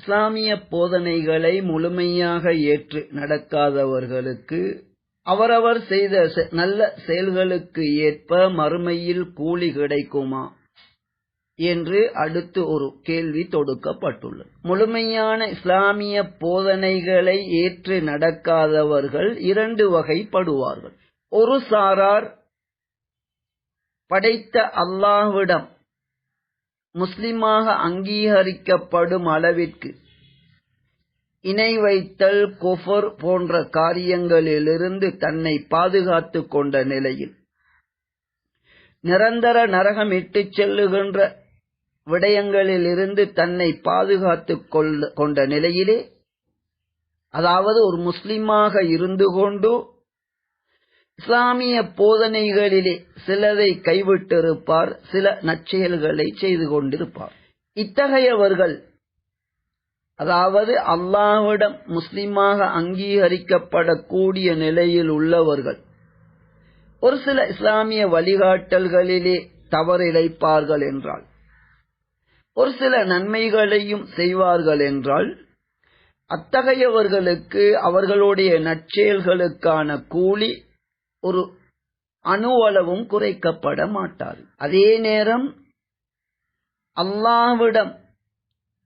இஸ்லாமிய போதனைகளை முழுமையாக ஏற்று நடக்காதவர்களுக்கு அவரவர் செய்த செ- நல்ல செயல்களுக்கு ஏற்ப மறுமையில் கூலி கிடைக்குமா என்று அடுத்து ஒரு கேள்வி தொடுக்கப்பட்டுள்ளது. முழுமையான இஸ்லாமிய போதனைகளை ஏற்று நடக்காதவர்கள் இரண்டு வகைப்படுவார்கள். ஒரு சாரார் படைத்த அல்லாஹ்விடம் முஸ்லிமாக அங்கீகரிக்கப்படும் அளவிற்கு இணை வைத்தல் குஃபர் போன்ற காரியங்களிலிருந்து தன்னை பாதுகாத்து கொண்ட நிலையில் நிரந்தர நரகம் இட்டுச் செல்லுகின்ற விடயங்களிலிருந்து தன்னை பாதுகாத்து கொண்ட நிலையிலே அதாவது ஒரு முஸ்லிமாக இருந்து கொண்டு இஸ்லாமிய போதனைகளிலே சிலரை கைவிட்டிருப்பார் சில நற்செயல்களை செய்து கொண்டிருப்பார். இத்தகையவர்கள் அதாவது அல்லாவிடம் முஸ்லிமாக அங்கீகரிக்கப்படக்கூடிய நிலையில் உள்ளவர்கள் ஒரு சில இஸ்லாமிய வழிகாட்டல்களிலே தவறிழைப்பார்கள் என்றால் ஒரு சில நன்மைகளையும் செய்வார்கள் என்றால் அத்தகையவர்களுக்கு அவர்களுடைய நற்செயல்களுக்கான கூலி ஒரு அணுவளவும் குறைக்கப்பட மாட்டாது. அதே நேரம் அல்லாவிடம்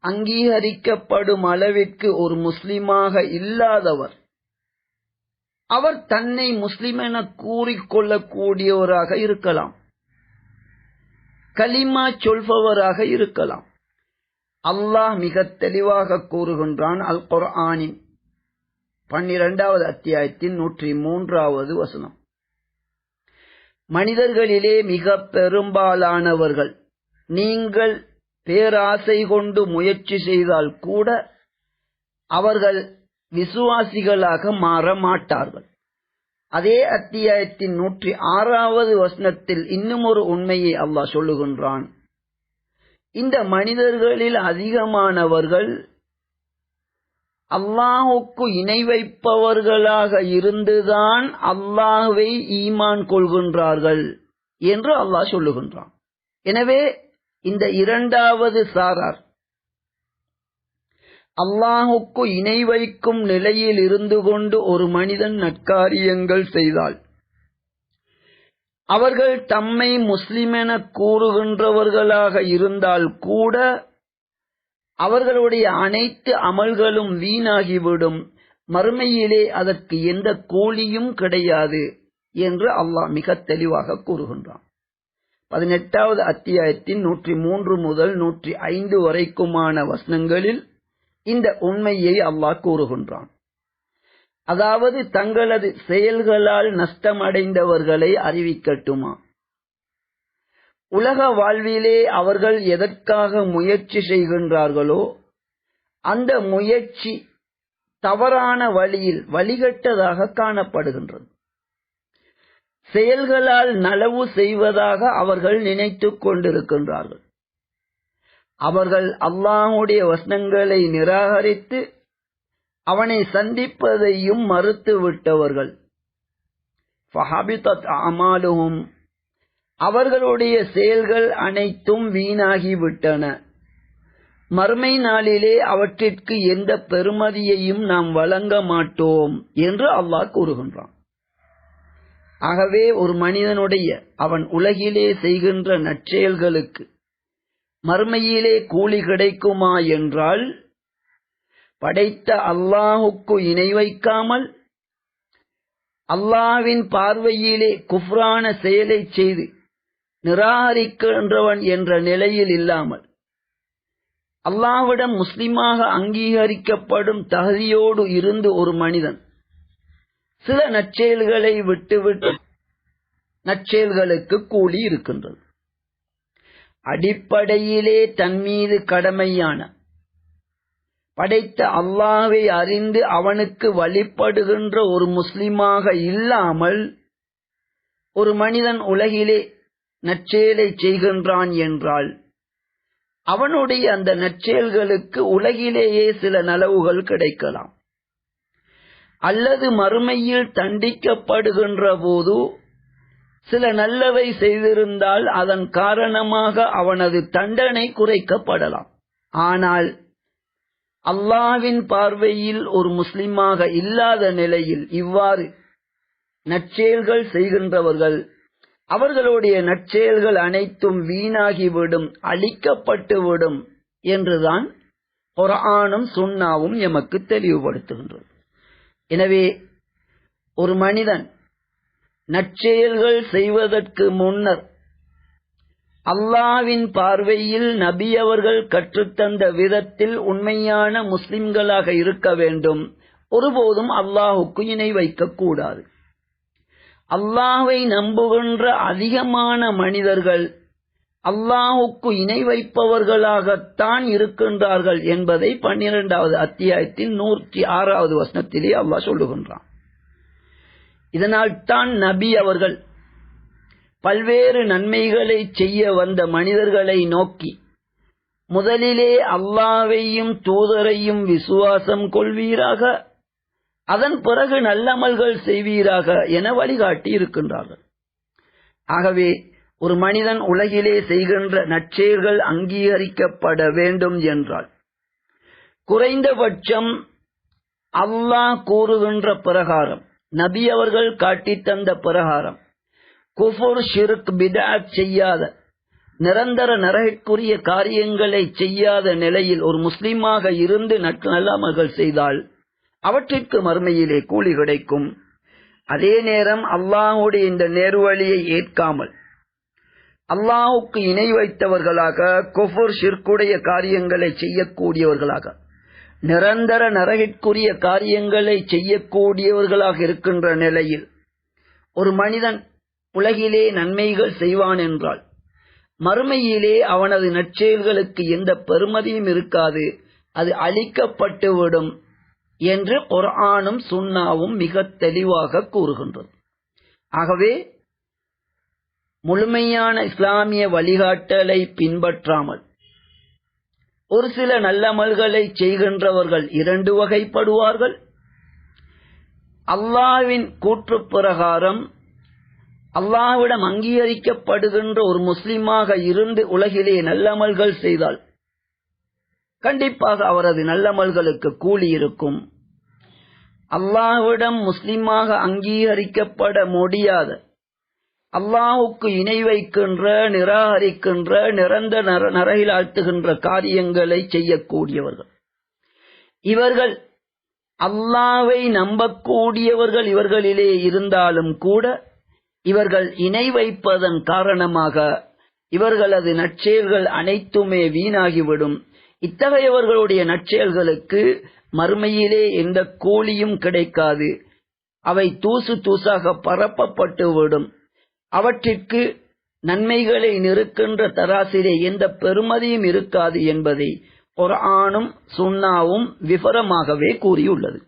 அங்கீகரிக்கப்படும் அளவிற்கு ஒரு முஸ்லிமாக இல்லாதவர் அவர் தன்னை முஸ்லிம் என கூறிக்கொள்ளக்கூடியவராக இருக்கலாம். கலிமா சொல்பவராக இருக்கலாம். அல்லாஹ் மிக தெளிவாக கூறுகின்றான் அல் குர்ஆனின் பன்னிரெண்டாவது அத்தியாயத்தின் நூற்றி மூன்றாவது வசனம். மனிதர்களிலே மிக பெரும்பாலானவர்கள். நீங்கள் பேராசை கொண்டு முயற்சி செய்தால் கூட அவர்கள் விசுவாசிகளாக மாற மாட்டார்கள் அதே அத்தியாயத்தின் நூற்றி ஆறாவது வசனத்தில் இன்னும் ஒரு உண்மையை அல்லாஹ் சொல்லுகின்றான். இந்த மனிதர்களில் அதிகமானவர்கள் அல்லாஹுக்கு இணை வைப்பவர்களாக இருந்துதான் அல்லாஹுவை ஈமான் கொள்கின்றார்கள் என்று அல்லாஹ் சொல்லுகின்றான். எனவே இந்த இரண்டாவது சாரார் அல்லாஹுக்கு இணை வைக்கும் நிலையில் இருந்து கொண்டு ஒரு மனிதன் நற்காரியங்கள் செய்தால் அவர்கள் தம்மை முஸ்லிமென கூறுகின்றவர்களாக இருந்தால் கூட அவர்களுடைய அனைத்து அமல்களும் வீணாகிவிடும். மறுமையிலே அதற்கு எந்த கூலியும் கிடையாது என்று அல்லாஹ் மிக தெளிவாக கூறுகின்றான். பதினெட்டாவது அத்தியாயத்தின் நூற்றி மூன்று முதல் நூற்றி ஐந்து வரைக்குமான வசனங்களில் இந்த உண்மையை அல்லாஹ் கூறுகின்றான். அதாவது தங்களது செயல்களால் நஷ்டமடைந்தவர்களை அறிவிக்கட்டுமா? உலக வாழ்விலே அவர்கள் எதற்காக முயற்சி செய்கின்றார்களோ அந்த முயற்சி தவறான வழியில் வழிகட்டதாக காணப்படுகின்றது. செயல்களால் நலவு செய்வதாக அவர்கள் நினைத்துக் கொண்டிருக்கின்றார்கள். அவர்கள் அல்லாஹுடைய வசனங்களை நிராகரித்து அவனை சந்திப்பதையும் மறுத்து விட்டவர்கள் அவர்களுடைய செயல்கள் அனைத்தும் வீணாகிவிட்டன. மறுமை நாளிலே அவற்றிற்கு எந்த பெருமதியையும் நாம் வழங்க மாட்டோம் என்று அல்லாஹ் கூறுகின்றான். ஆகவே ஒரு மனிதனுடைய அவன் உலகிலே செய்கின்ற நற்செயல்களுக்கு மறுமையிலே கூலி கிடைக்குமா என்றால் படைத்த அல்லாஹுக்கு இணை வைக்காமல் அல்லாவின் பார்வையிலே குஃப்ரான செயலை செய்து நிராகரிக்கின்றவன் என்ற நிலையில் இல்லாமல் அல்லாவிடம் முஸ்லிமாக அங்கீகரிக்கப்படும் தகுதியோடு இருந்து ஒரு மனிதன் சில நற்செயல்களை விட்டுவிட்டு நற்செயல்களுக்கு கூலி இருக்கின்றது. அடிப்படையிலே தன் மீது கடமையான படைத்த அல்லாவை அறிந்து அவனுக்கு வழிபடுகின்ற ஒரு முஸ்லிமாக இல்லாமல் ஒரு மனிதன் உலகிலே நற்செயலை செய்கின்றான் என்றால் அவனுடைய அந்த நற்செயல்களுக்கு உலகிலேயே சில நலவுகள் கிடைக்கலாம். அல்லது மறுமையில் தண்டிக்கப்படுகின்ற போது சில நல்லவை செய்திருந்தால் அதன் காரணமாக அவனது தண்டனை குறைக்கப்படலாம். ஆனால் அல்லாவின் பார்வையில் ஒரு முஸ்லிமாக இல்லாத நிலையில் இவ்வாறு நற்செயல்கள் செய்கின்றவர்கள் அவர்களுடைய நற்செயல்கள் அனைத்தும் வீணாகிவிடும் அழிக்கப்பட்டுவிடும் என்றுதான் குர்ஆனும் சுண்ணாவும் எமக்கு தெளிவுபடுத்துகின்றது. எனவே ஒரு மனிதன் நற்செயல்கள் செய்வதற்கு முன்னர் அல்லாவின் பார்வையில் நபி அவர்கள் கற்றுத்தந்த விதத்தில் உண்மையான முஸ்லிம்களாக இருக்க வேண்டும். ஒருபோதும் அல்லாஹுக்கு இணை வைக்கக்கூடாது. அல்லாஹை நம்புகின்ற அதிகமான மனிதர்கள் அல்லாஹுக்கு இணை வைப்பவர்களாகத்தான் இருக்கின்றார்கள் என்பதை பன்னிரெண்டாவது அத்தியாயத்தின் நூற்றி ஆறாவது வசனத்திலே அல்லாஹ் சொல்லுகின்றான். இதனால் தான் நபி அவர்கள் பல்வேறு நன்மைகளை செய்ய வந்த மனிதர்களை நோக்கி முதலிலே அல்லாவையும் தூதரையும் விசுவாசம் கொள்வீராக. அதன் பிறகு நல்லமல்கள் செய்வீராக என வழிகாட்டி இருக்கின்றார்கள். ஆகவே ஒரு மனிதன் உலகிலே செய்கின்ற நற்செயல்கள் அங்கீகரிக்கப்பட வேண்டும் என்றால் குறைந்தபட்சம் அல்லாஹ் கூறுகின்ற பிரகாரம் நபி அவர்கள் காட்டித் தந்த பிரகாரம் குஃபுர் ஷிர்க் பிதாத் செய்யாத நிரந்தர நரகைக்குரிய காரியங்களை செய்யாத நிலையில் ஒரு முஸ்லீமாக இருந்து நல்லமல்கள் செய்தால் அவற்றிற்கு மறுமையிலே கூலி கிடைக்கும். அதே நேரம் அல்லாஹுடைய இந்த நேர்வழியை ஏற்காமல் அல்லாஹுக்கு இணை வைத்தவர்களாக குஃபுர் ஷிற்குடைய காரியங்களை செய்யக்கூடியவர்களாக நிரந்தர நரகிற்குரிய காரியங்களை செய்யக்கூடியவர்களாக இருக்கின்ற நிலையில் ஒரு மனிதன் உலகிலே நன்மைகள் செய்வான் என்றால் மறுமையிலே அவனது நற்செயல்களுக்கு எந்த பெருமதியும் இருக்காது அது அழிக்கப்பட்டுவிடும். என்று குர்ஆனும் சுன்னாவும் மிக தெளிவாக கூறுகின்றது. ஆகவே முழுமையான இஸ்லாமிய வழிகாட்டலை பின்பற்றாமல் ஒரு சில நல்லமல்களை செய்கின்றவர்கள் இரண்டு வகைப்படுவார்கள். அல்லாவின் கூற்று பிரகாரம் அல்லாவிடம் அங்கீகரிக்கப்படுகின்ற ஒரு முஸ்லிமாக இருந்து உலகிலே நல்லமல்கள் செய்தால் கண்டிப்பாக அவரது நல்லமல்களுக்கு கூலி இருக்கும். அல்லாஹ்விடம் முஸ்லிமாக அங்கீகரிக்கப்பட முடியாத. அல்லாஹுக்கு இணை வைக்கின்ற நிராகரிக்கின்ற நிரந்த நரகில் ஆழ்த்துகின்ற காரியங்களை செய்யக்கூடியவர்கள். இவர்கள் அல்லாவை நம்பக்கூடியவர்கள் இவர்களிலே இருந்தாலும் கூட இவர்கள் இணை வைப்பதன் காரணமாக இவர்களது நற்செயல்கள் அனைத்துமே வீணாகிவிடும். இத்தகையவர்களுடைய நற்செயல்களுக்கு மறுமையிலே எந்த கூலியும் கிடைக்காது. அவை தூசு தூசாக பரப்பப்பட்டுவிடும் அவற்றிற்கு நன்மைகளை நிறுக்கின்ற தராசிலே எந்த பெருமதியும் இருக்காது என்பதை பொறானும் சுண்ணாவும் விபரமாகவே கூறியுள்ளது.